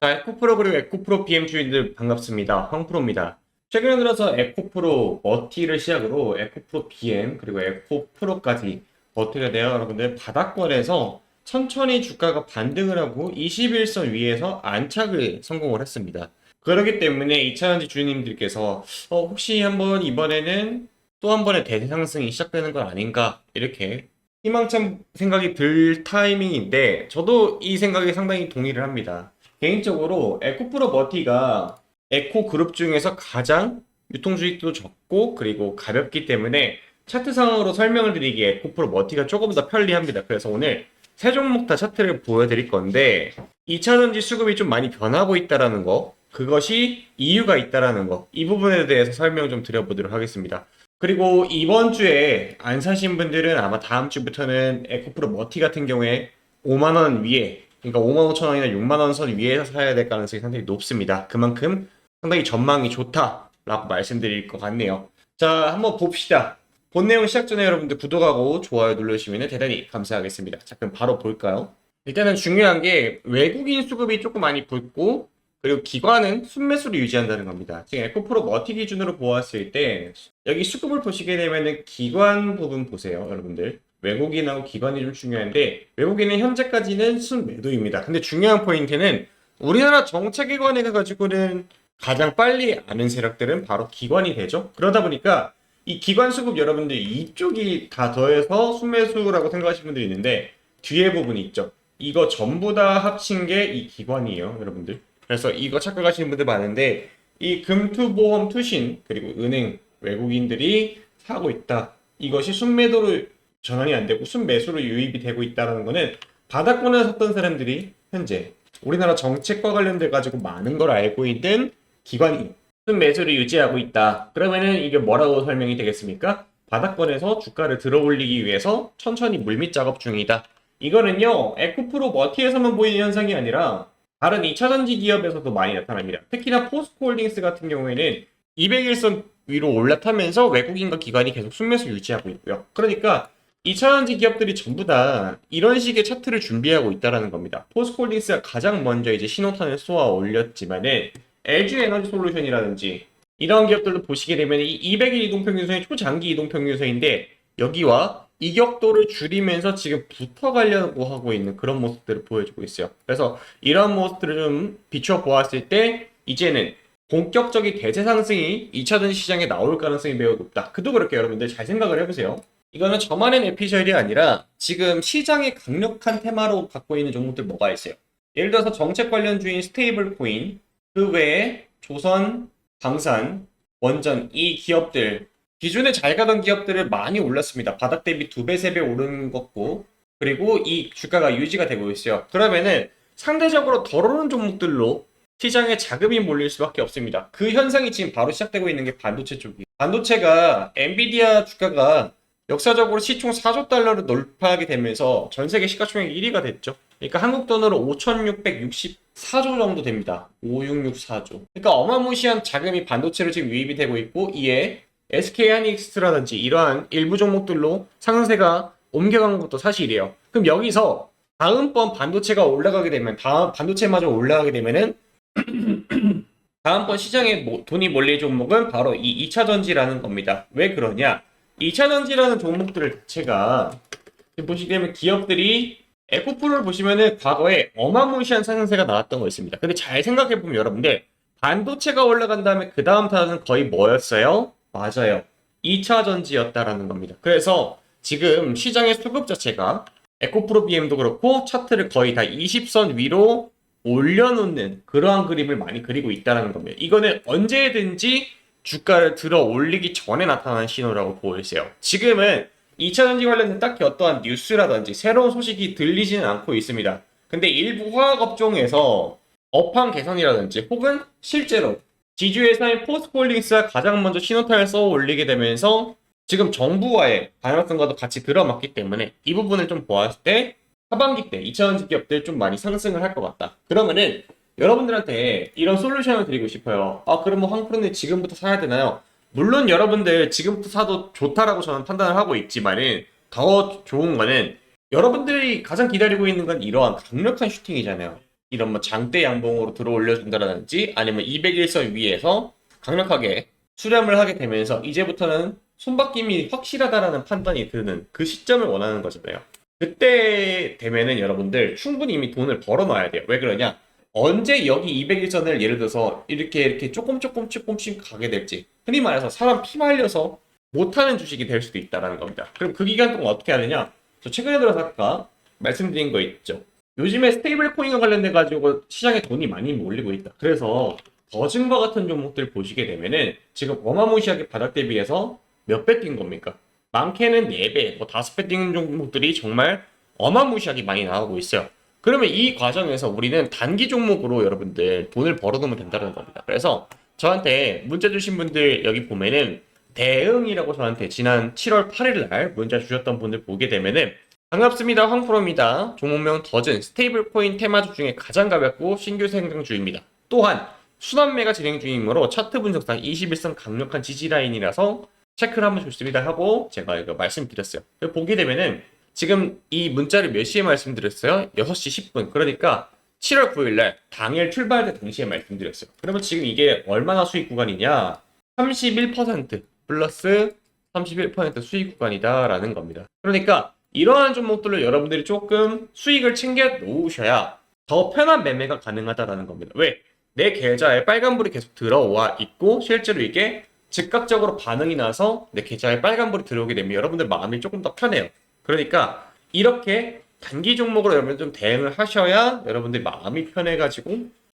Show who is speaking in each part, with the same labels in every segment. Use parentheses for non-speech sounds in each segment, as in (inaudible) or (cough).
Speaker 1: 자, 에코프로 그리고 에코프로 BM 주인들 반갑습니다. 황프로입니다. 최근에 들어서 에코프로 머티를 시작으로 에코프로 BM 그리고 에코프로까지 머티가 되어 여러분들 바닥권에서 천천히 주가가 반등을 하고 21선 위에서 안착을 성공을 했습니다. 그렇기 때문에 2차전지 주인님들께서 어, 혹시 한번 이번에는 또 한 번의 대상승이 시작되는 건 아닌가 이렇게 희망찬 생각이 들 타이밍인데 저도 이 생각에 상당히 동의를 합니다. 개인적으로 에코프로 머티가 에코 그룹 중에서 가장 유통수익도 적고 그리고 가볍기 때문에 차트 상으로 설명을 드리기에 에코프로 머티가 조금 더 편리합니다. 그래서 오늘 세 종목 다 차트를 보여드릴 건데 2차전지 수급이 좀 많이 변하고 있다라는 거 그것이 이유가 있다라는 거 이 부분에 대해서 설명 좀 드려보도록 하겠습니다. 그리고 이번 주에 안 사신 분들은 아마 다음 주부터는 에코프로 머티 같은 경우에 5만 원 위에 그러니까 5만 5천 원이나 6만 원 선 위에서 사야 될 가능성이 상당히 높습니다. 그만큼 상당히 전망이 좋다라고 말씀드릴 것 같네요. 자, 한번 봅시다. 본 내용 시작 전에 여러분들 구독하고 좋아요 눌러주시면 대단히 감사하겠습니다. 자, 그럼 바로 볼까요? 일단은 중요한 게 외국인 수급이 조금 많이 붙고 그리고 기관은 순매수를 유지한다는 겁니다. 지금 에코프로 머티 기준으로 보았을 때 여기 수급을 보시게 되면은 기관 부분 보세요, 여러분들. 외국인하고 기관이 좀 중요한데 외국인은 현재까지는 순매도입니다. 근데 중요한 포인트는 우리나라 정책기관에 가지고는 가장 빨리 아는 세력들은 바로 기관이 되죠. 그러다 보니까 이 기관 수급 여러분들 이쪽이 다 더해서 순매수라고 생각하시는 분들이 있는데 뒤에 부분이 있죠. 이거 전부 다 합친 게 이 기관이에요, 여러분들. 그래서 이거 착각하시는 분들 많은데 이 금투보험 투신 그리고 은행 외국인들이 사고 있다. 이것이 순매도로 전환이 안 되고 순매수로 유입이 되고 있다는 거는 바닥권에 섰던 사람들이 현재 우리나라 정책과 관련돼 가지고 많은 걸 알고 있는 기관이 순매수를 유지하고 있다. 그러면은 이게 뭐라고 설명이 되겠습니까? 바닥권에서 주가를 들어 올리기 위해서 천천히 물밑 작업 중이다. 이거는요, 에코프로 머티에서만 보이는 현상이 아니라 다른 2차전지 기업에서도 많이 나타납니다. 특히나 포스코홀딩스 같은 경우에는 200일선 위로 올라타면서 외국인과 기관이 계속 순매수 유지하고 있고요. 그러니까 2차전지 기업들이 전부 다 이런 식의 차트를 준비하고 있다라는 겁니다. 포스코홀딩스가 가장 먼저 이제 신호탄을 쏘아 올렸지만은 LG 에너지 솔루션이라든지 이런 기업들도 보시게 되면 이 200일 이동평균선이 초장기 이동평균선인데 여기와 이격도를 줄이면서 지금 붙어가려고 하고 있는 그런 모습들을 보여주고 있어요. 그래서 이런 모습들을 좀 비추어 보았을 때 이제는 본격적인 대세 상승이 2차전 시장에 나올 가능성이 매우 높다. 그도 그렇게 여러분들 잘 생각을 해보세요. 이거는 저만의 내피셜이 아니라 지금 시장의 강력한 테마로 갖고 있는 종목들 뭐가 있어요? 예를 들어서 정책 관련주인 스테이블 코인, 그 외에 조선, 방산, 원전 이 기업들 기존에 잘 가던 기업들을 많이 올랐습니다. 바닥 대비 두 배, 세 배 오른 것고 그리고 이 주가가 유지가 되고 있어요. 그러면은 상대적으로 덜 오른 종목들로 시장에 자금이 몰릴 수밖에 없습니다. 그 현상이 지금 바로 시작되고 있는 게 반도체 쪽이에요. 반도체가 엔비디아 주가가 역사적으로 시총 4조 달러를 돌파하게 되면서 전 세계 시가총액 1위가 됐죠. 그러니까 한국 돈으로 5,664조 정도 됩니다. 5664조. 그러니까 어마무시한 자금이 반도체로 지금 유입이 되고 있고 이에 SK 하이닉스라든지 이러한 일부 종목들로 상승세가 옮겨간 것도 사실이에요. 그럼 여기서 다음번 반도체가 올라가게 되면 다음 반도체마저 올라가게 되면은 (clears throat) 다음번 시장에 모- 돈이 몰릴 종목은 바로 이 2차 전지라는 겁니다. 왜 그러냐? 2차 전지라는 종목들 자체가 지금 보시게 되면 기업들이 에코프로를 보시면은 과거에 어마무시한 상승세가 나왔던 거 있습니다. 근데 잘 생각해 보면 여러분들 반도체가 올라간 다음에 그 다음 타는 거의 뭐였어요? 맞아요. 2차 전지였다라는 겁니다. 그래서 지금 시장의 수급 자체가 에코프로 BM도 그렇고 차트를 거의 다 20선 위로 올려놓는 그러한 그림을 많이 그리고 있다는 겁니다. 이거는 언제든지 주가를 들어 올리기 전에 나타나는 신호라고 보이세요. 지금은 2차 전지 관련된 딱히 어떠한 뉴스라든지 새로운 소식이 들리지는 않고 있습니다. 근데 일부 화학 업종에서 업황 개선이라든지 혹은 실제로 지주 회사인 포스코홀딩스가 가장 먼저 신호탄을 써 올리게 되면서 지금 정부와의 방향성과도 같이 들어맞기 때문에 이 부분을 좀 보았을 때 하반기 때 2차전지 기업들 좀 많이 상승을 할 것 같다. 그러면은 여러분들한테 이런 솔루션을 드리고 싶어요. 아, 그럼 뭐 황프로님 지금부터 사야 되나요? 물론 여러분들 지금부터 사도 좋다라고 저는 판단을 하고 있지만은 더 좋은 거는 여러분들이 가장 기다리고 있는 건 이러한 강력한 슈팅이잖아요. 이런 뭐 장대 양봉으로 들어 올려준다든지 아니면 201선 위에서 강력하게 수렴을 하게 되면서 이제부터는 손바뀜이 확실하다라는 판단이 드는 그 시점을 원하는 거잖아요. 그때 되면은 여러분들 충분히 이미 돈을 벌어놔야 돼요. 왜 그러냐? 언제 여기 201선을 예를 들어서 이렇게 이렇게 조금 조금 조금씩 가게 될지 흔히 말해서 사람 피 말려서 못하는 주식이 될 수도 있다라는 겁니다. 그럼 그 기간 동안 어떻게 되냐? 저 최근에 들어서 아까 말씀드린 거 있죠. 요즘에 스테이블 코인과 관련돼 가지고 시장에 돈이 많이 몰리고 있다. 그래서 버진과 같은 종목들 보시게 되면은 지금 어마무시하게 바닥 대비해서 몇배 뛴 겁니까? 많게는 4배, 뭐 5배 뛰는 종목들이 정말 어마무시하게 많이 나오고 있어요. 그러면 이 과정에서 우리는 단기 종목으로 여러분들 돈을 벌어놓으면 된다는 겁니다. 그래서 저한테 문자 주신 분들 여기 보면은 대응이라고 저한테 지난 7월 8일 날 문자 주셨던 분들 보게 되면은 반갑습니다. 황프로입니다. 종목명 더즌 스테이블 코인 테마주 중에 가장 가볍고 신규 생성주입니다. 또한 순환매가 진행 중이므로 차트 분석상 21선 강력한 지지 라인이라서 체크를 하면 좋습니다 하고 제가 이거 말씀드렸어요. 보게 되면은 지금 이 문자를 몇 시에 말씀드렸어요? 6시 10분. 그러니까 7월 9일 날 당일 출발때 동시에 말씀드렸어요. 그러면 지금 이게 얼마나 수익 구간이냐? 31% 플러스 31% 수익 구간이다라는 겁니다. 그러니까 이러한 종목들을 여러분들이 조금 수익을 챙겨 놓으셔야 더 편한 매매가 가능하다라는 겁니다. 왜? 내 계좌에 빨간불이 계속 들어와 있고 실제로 이게 즉각적으로 반응이 나서 내 계좌에 빨간불이 들어오게 되면 여러분들 마음이 조금 더 편해요. 그러니까 이렇게 단기 종목으로 여러분 좀 대응을 하셔야 여러분들 마음이 편해가지고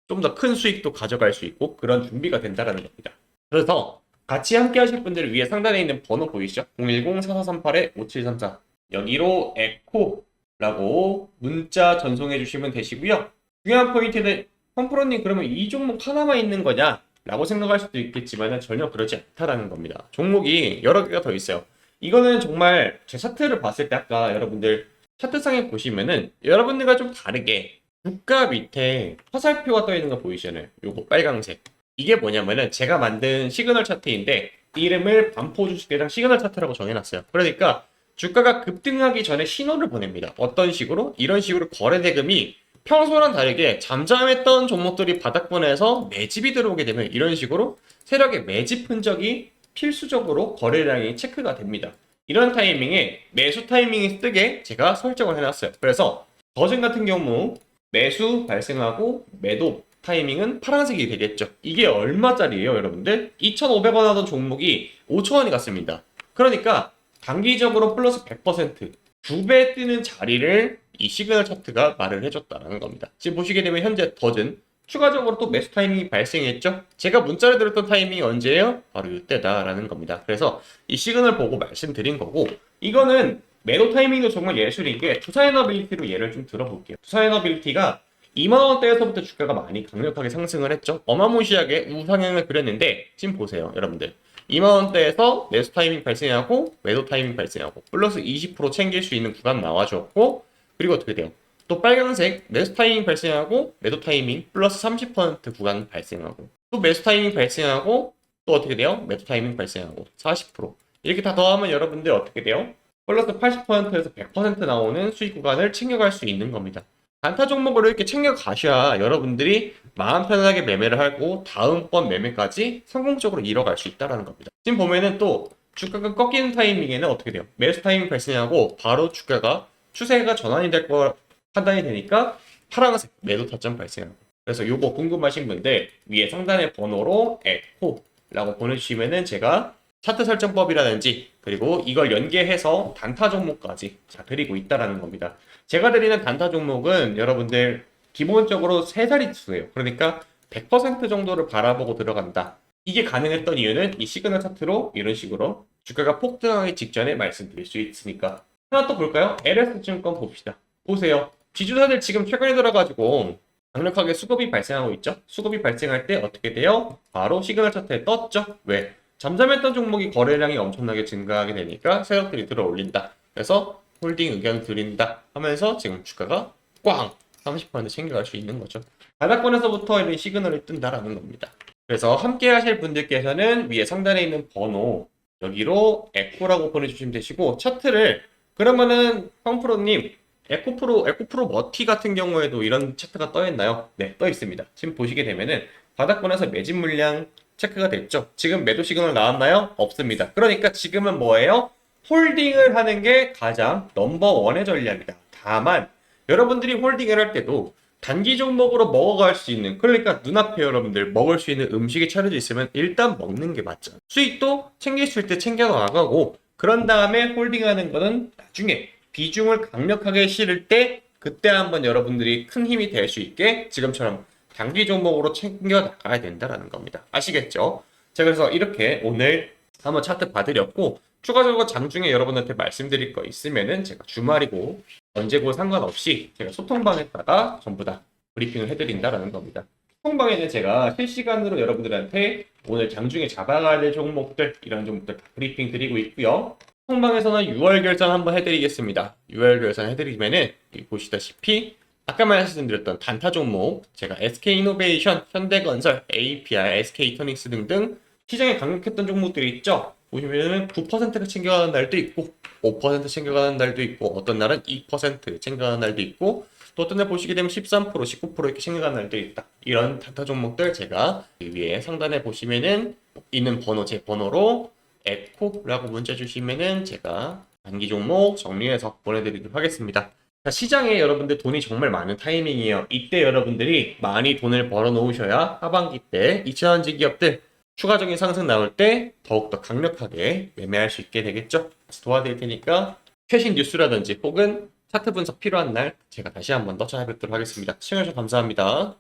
Speaker 1: 좀 더 큰 수익도 가져갈 수 있고 그런 준비가 된다라는 겁니다. 그래서 같이 함께 하실 분들을 위해 상단에 있는 번호 보이시죠? 010-4438-5734 여기로 에코라고 문자 전송해 주시면 되시고요. 중요한 포인트는 펌프로님 그러면 이 종목 하나만 있는 거냐? 라고 생각할 수도 있겠지만 전혀 그러지 않다라는 겁니다. 종목이 여러 개가 더 있어요. 이거는 정말 제 차트를 봤을 때 아까 여러분들 차트상에 보시면은 여러분들과 좀 다르게 주가 밑에 화살표가 떠 있는 거 보이시잖아요. 요거 빨강색. 이게 뭐냐면은 제가 만든 시그널 차트인데 이름을 반포 주식대장 시그널 차트라고 정해놨어요. 그러니까 주가가 급등하기 전에 신호를 보냅니다. 어떤 식으로? 이런 식으로 거래 대금이 평소랑 다르게 잠잠했던 종목들이 바닥권에서 매집이 들어오게 되면 이런 식으로 세력의 매집 흔적이 필수적으로 거래량이 체크가 됩니다. 이런 타이밍에 매수 타이밍이 뜨게 제가 설정을 해놨어요. 그래서 더즌 같은 경우 매수 발생하고 매도 타이밍은 파란색이 되겠죠. 이게 얼마짜리예요, 여러분들? 2,500원 하던 종목이 5,000원이 갔습니다. 그러니까 단기적으로 플러스 100%, 2배 뜨는 자리를 이 시그널 차트가 말을 해줬다는 겁니다. 지금 보시게 되면 현재 더즌 추가적으로 또 매수 타이밍이 발생했죠. 제가 문자를 드렸던 타이밍이 언제예요? 바로 이때다라는 겁니다. 그래서 이 시그널 보고 말씀드린 거고 이거는 매도 타이밍도 정말 예술인 게 투사이너빌리티로 예를 좀 들어볼게요. 투사이너빌리티가 2만 원대에서부터 주가가 많이 강력하게 상승을 했죠. 어마무시하게 우상향을 그렸는데 지금 보세요, 여러분들. 2만 원대에서 매수 타이밍 발생하고 매도 타이밍 발생하고 플러스 20% 챙길 수 있는 구간 나와줬고 그리고 어떻게 돼요? 또 빨간색 매수 타이밍 발생하고 매도 타이밍 플러스 30% 구간 발생하고 또 매수 타이밍 발생하고 또 어떻게 돼요? 매도 타이밍 발생하고 40% 이렇게 다 더하면 여러분들 어떻게 돼요? 플러스 80%에서 100% 나오는 수익 구간을 챙겨갈 수 있는 겁니다. 단타 종목으로 이렇게 챙겨가셔야 여러분들이 마음 편하게 매매를 하고 다음번 매매까지 성공적으로 이뤄갈 수 있다는 겁니다. 지금 보면은 또 주가가 꺾이는 타이밍에는 어떻게 돼요? 매수 타이밍 발생하고 바로 주가가 추세가 전환이 될 거 판단이 되니까 파란색 매도 타점 발생하고 그래서 요거 궁금하신 분들 위에 상단의 번호로 에코라고 보내주시면은 제가 차트 설정법이라든지 그리고 이걸 연계해서 단타 종목까지 자 드리고 있다라는 겁니다. 제가 드리는 단타 종목은 여러분들 기본적으로 세 자릿수예요. 그러니까 100% 정도를 바라보고 들어간다. 이게 가능했던 이유는 이 시그널 차트로 이런 식으로 주가가 폭등하기 직전에 말씀드릴 수 있으니까 하나 또 볼까요? LS증권 봅시다. 보세요. 지주사들 지금 최근에 들어가지고 강력하게 수급이 발생하고 있죠. 수급이 발생할 때 어떻게 돼요? 바로 시그널 차트에 떴죠. 왜? 잠잠했던 종목이 거래량이 엄청나게 증가하게 되니까 세력들이 들어 올린다. 그래서 홀딩 의견 드린다 하면서 지금 주가가 꽝 30% 챙겨갈 수 있는 거죠. 바닥권에서부터 이런 시그널이 뜬다라는 겁니다. 그래서 함께 하실 분들께서는 위에 상단에 있는 번호 여기로 에코라고 보내주시면 되시고 차트를 그러면은 황프로님 에코프로, 에코프로 머티 같은 경우에도 이런 차트가 떠 있나요? 네, 떠 있습니다. 지금 보시게 되면은 바닥권에서 매집 물량 체크가 됐죠. 지금 매도 시그널 나왔나요? 없습니다. 그러니까 지금은 뭐예요? 홀딩을 하는 게 가장 넘버원의 전략이다. 다만 여러분들이 홀딩을 할 때도 단기 종목으로 먹어갈 수 있는 그러니까 눈앞에 여러분들 먹을 수 있는 음식이 차려져 있으면 일단 먹는 게 맞죠. 수익도 챙길 때 챙겨 나가고 그런 다음에 홀딩하는 거는 나중에 비중을 강력하게 실을 때 그때 한번 여러분들이 큰 힘이 될 수 있게 지금처럼 단기 종목으로 챙겨 나가야 된다라는 겁니다. 아시겠죠? 자 그래서 이렇게 오늘 한번 차트 봐드렸고 추가적으로 장중에 여러분한테 말씀드릴 거 있으면은 제가 주말이고 언제고 상관없이 제가 소통방에다가 전부 다 브리핑을 해드린다라는 겁니다. 소통방에는 제가 실시간으로 여러분들한테 오늘 장중에 잡아가야 될 종목들 이런 종목들 다 브리핑 드리고 있고요. 소통방에서는 6월 결산 한번 해드리겠습니다. 6월 결산 해드리면은 보시다시피 아까 말씀드렸던 단타 종목 제가 SK이노베이션, 현대건설, APR, SK이터닉스 등등 시장에 강력했던 종목들이 있죠. 보시면은 9%가 챙겨가는 날도 있고 5% 챙겨가는 날도 있고 어떤 날은 2% 챙겨가는 날도 있고 또 어떤 날 보시게 되면 13% 19% 이렇게 챙겨가는 날도 있다. 이런 단타 종목들 제가 이 위에 상단에 보시면은 있는 번호 제 번호로 에코라고 문자 주시면은 제가 단기 종목 정리해서 보내드리도록 하겠습니다. 자, 시장에 여러분들 돈이 정말 많은 타이밍이에요. 이때 여러분들이 많이 돈을 벌어 놓으셔야 하반기 때 2차전지 기업들 추가적인 상승 나올 때 더욱더 강력하게 매매할 수 있게 되겠죠. 도와드릴 테니까 최신 뉴스라든지 혹은 차트 분석 필요한 날 제가 다시 한번 더 찾아뵙도록 하겠습니다. 시청해주셔서 감사합니다.